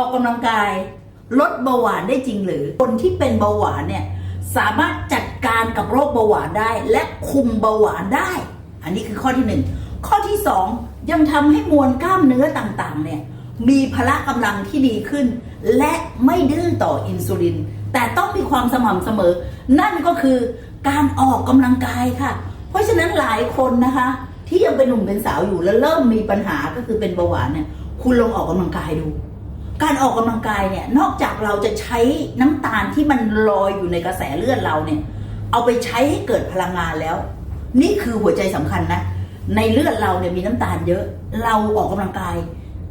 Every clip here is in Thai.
ออกกำลังกายลดเบาหวานได้จริงหรือ คนที่เป็นเบาหวานเนี่ยสามารถจัดการกับโรคเบาหวานได้ และคุมเบาหวานได้ อันนี้คือข้อที่หนึ่งข้อที่สองยังทำให้มวลกล้ามเนื้อต่างๆเนี่ยมีพละกำลังที่ดีขึ้น และไม่ดื้อต่ออินซูลิน แต่ต้องมีความสม่ำเสมอ นั่นก็คือการออกกำลังกายค่ะ เพราะฉะนั้นหลายคนนะคะ ที่ยังเป็นหนุ่มเป็นสาวอยู่แล้วเริ่มมีปัญหาก็คือเป็นเบาหวานเนี่ยคุณลองออกกำลังกายดู การออกกำลังกายเนี่ยนอกจากเราจะใช้น้ำตาลที่มันลอยอยู่ในกระแสเลือดเราเนี่ยเอาไปใช้ให้เกิดพลังงานแล้ว นี่คือหัวใจสำคัญนะ ในเลือดเราเนี่ยมีน้ำตาลเยอะ เราออกกำลังกาย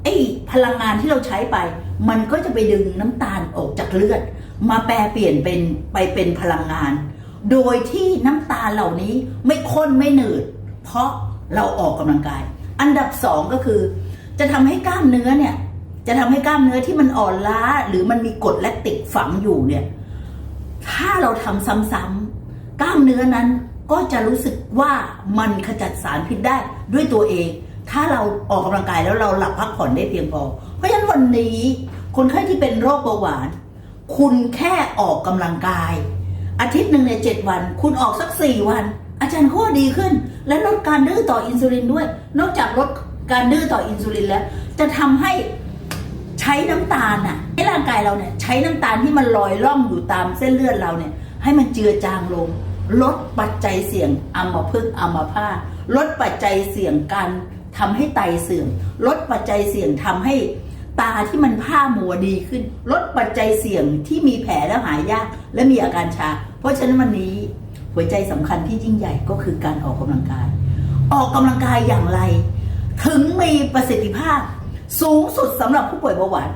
ไอ้พลังงานที่เราใช้ไป มันก็จะไปดึงน้ำตาลออกจากเลือด มาแปลเปลี่ยนเป็นไปเป็นพลังงาน โดยที่น้ำตาลเหล่านี้ไม่ข้นไม่หนืด เพราะเราออกกำลังกาย อันดับสองก็คือ จะทำให้กล้ามเนื้อเนี่ย จะทำให้กล้ามเนื้อที่มันอ่อนล้า หรือมันมีกรดแลคติกฝังอยู่เนี่ย ถ้าเราทำซ้ำๆกล้ามเนื้อนั้นก็จะรู้สึกว่ามันขจัดสารพิษได้ด้วยตัวเอง ถ้าเราออกกำลังกายแล้วเราหลับพักผ่อนได้เพียงพอ เพราะฉะนั้นวันนี้คนไข้ที่เป็นโรคเบาหวาน คุณแค่ออกกำลังกาย อาทิตย์หนึ่งในยเจ็ดวัน คุณออกสักสี่วัน อาจารย์ก็ว่าดีขึ้น และลดการดื้อต่ออินซูลินด้วย นอกจากลดการดื้อต่ออินซูลินแล้ว จะทำให้ ใช้น้ำตาลน่ะให้ร่างกายเราเนี่ยใช้น้ำตาลที่มันลอยล่องอยู่ตามเส้นเลือดเราเนี่ยให้มันเจือจางลง ลดปัจจัยเสี่ยงอัมพฤกษ์อัมพาตลดปัจจัยเสี่ยงการทำให้ไตเสื่อมลดปัจจัยเสี่ยงทำให้ตาที่มันผ้ามัวดีขึ้น ลดปัจจัยเสี่ยงที่มีแผลแล้วหายยาก และมีอาการชา เพราะฉะนั้นวันนี้หัวใจสำคัญที่ยิ่งใหญ่ก็คือการออกกำลังกาย ออกกำลังกายอย่างไร ถึงมีประสิทธิภาพ สูงสุดสำหรับผู้ป่วยเบาหวาน